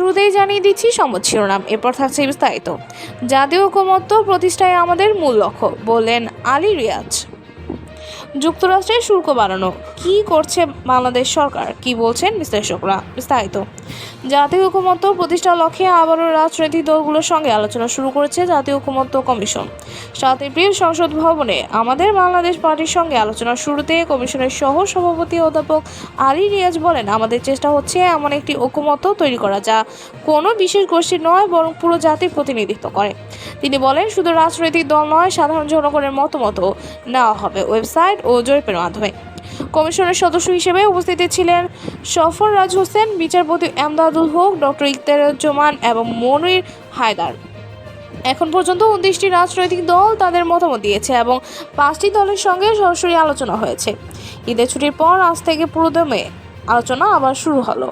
শুরুতেই জানিয়ে দিচ্ছি সংবাদ শিরোনাম। এরপর থাকছে বিস্তারিত। জাতীয় ঐকমত্য প্রতিষ্ঠায় আমাদের মূল লক্ষ্য, বললেন আলী রিয়াজ। যুক্তরাষ্ট্রের শুল্ক বাড়ানো। কি করছে বাংলাদেশ সরকার? কি বলছেন বিশ্লেষকরা? বিস্তারিত। জাতীয় ঐকমত্য প্রতিষ্ঠার লক্ষ্যে আবারও রাজনৈতিক দলগুলোর সঙ্গে আলোচনা শুরু করেছে জাতীয় ঐকমত্য কমিশন। সাত এপ্রিল সংসদ ভবনে আমাদের বাংলাদেশ পার্টির সঙ্গে আলোচনার শুরুতে কমিশনের সহ সভাপতি অধ্যাপক আলী রিয়াজ বলেন, আমাদের চেষ্টা হচ্ছে এমন একটি ঐকমত্য তৈরি করা যা কোনো বিশেষ গোষ্ঠী নয়, বরং পুরো জাতির প্রতিনিধিত্ব করে। তিনি বলেন, শুধু রাজনৈতিক দল নয়, সাধারণ জনগণের মতামতও নেওয়া হবে ওয়েবসাইট ও জরিপের মাধ্যমে। কমিশনের সদস্য হিসেবে উপস্থিত ছিলেন সফর রাজ হোসেন, বিচারপতি এমদাদুল হক, ডক্টর ইখতারুজ্জামান এবং মনির হায়দার। এখন পর্যন্ত উনত্রিশটি রাজনৈতিক দল তাদের মতামত দিয়েছে এবং পাঁচটি দলের সঙ্গে সরাসরি আলোচনা হয়েছে। ঈদের ছুটির পর আজ থেকে পুরোদমে আলোচনা আবার শুরু হলো।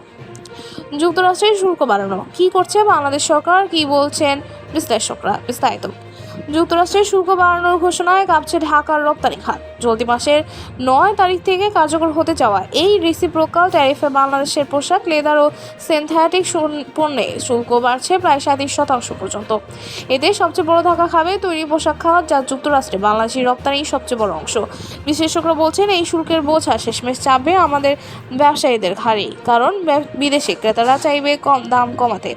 যুক্তরাষ্ট্রের শুল্ক বাড়ানো, কি করছে বাংলাদেশ সরকার, কি বলছেন বিশ্লেষকরা বিস্তারিত যুক্তরাষ্ট্রের শুল্ক বাড়ানোর ঘোষণায় কাঁপছে ঢাকার রপ্তানি খাত। চলতি মাসের নয় তারিখ থেকে কার্যকর হতে যাওয়া এই রিসিপ্রোকাল ট্যারিফে বাংলাদেশের পোশাক, লেদার ও সিনথেটিক পণ্যে শুল্ক বাড়ছে প্রায় সাঁত্রিশ শতাংশ পর্যন্ত। এতে সবচেয়ে বড় ধাক্কা খাবে তৈরি পোশাক খাত, যা যুক্তরাষ্ট্রে বাংলাদেশি রপ্তানির সবচেয়ে বড় অংশ। বিশেষজ্ঞরা বলছেন, এই শুল্কের বোঝা শেষমেশ চাপবে আমাদের ব্যবসায়ীদের ঘাড়েই কারণ বিদেশি ক্রেতারা চাইবে কম দাম কমাতে।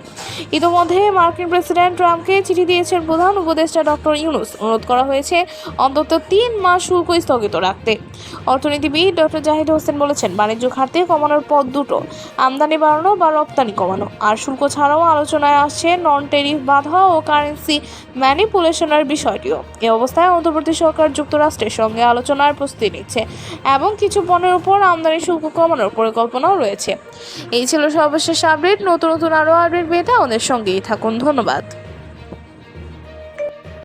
ইতোমধ্যে মার্কিন প্রেসিডেন্ট ট্রাম্পকে চিঠি দিয়েছেন প্রধান উপদেষ্টা ডক্টর ইউনুস। অনুরোধ করা হয়েছে অন্তত তিন মাস শুল্ক স্থগিত রাখতে। অর্থনীতিবিদ ডক্টর জাহিদ হোসেন বলেছেন, বাণিজ্য ঘাটতি কমানোর পথ দুটো, আমদানি বাড়ানো বা রপ্তানি কমানো। আর শুল্ক ছাড়াও আলোচনায় আসছে নন টেরিফ বাধা ও কারেন্সি ম্যানিপুলেশনের বিষয়টিও। এ অবস্থায় অন্তর্বর্তী সরকার যুক্তরাষ্ট্রের সঙ্গে আলোচনার প্রস্তুতি নিচ্ছে এবং কিছু পণ্যের উপর আমদানি শুল্ক কমানোর পরিকল্পনাও রয়েছে। এই ছিল সর্বশেষ আপডেট নতুন নতুন আরও আপডেট পেতে আমাদের সঙ্গেই থাকুন। ধন্যবাদ।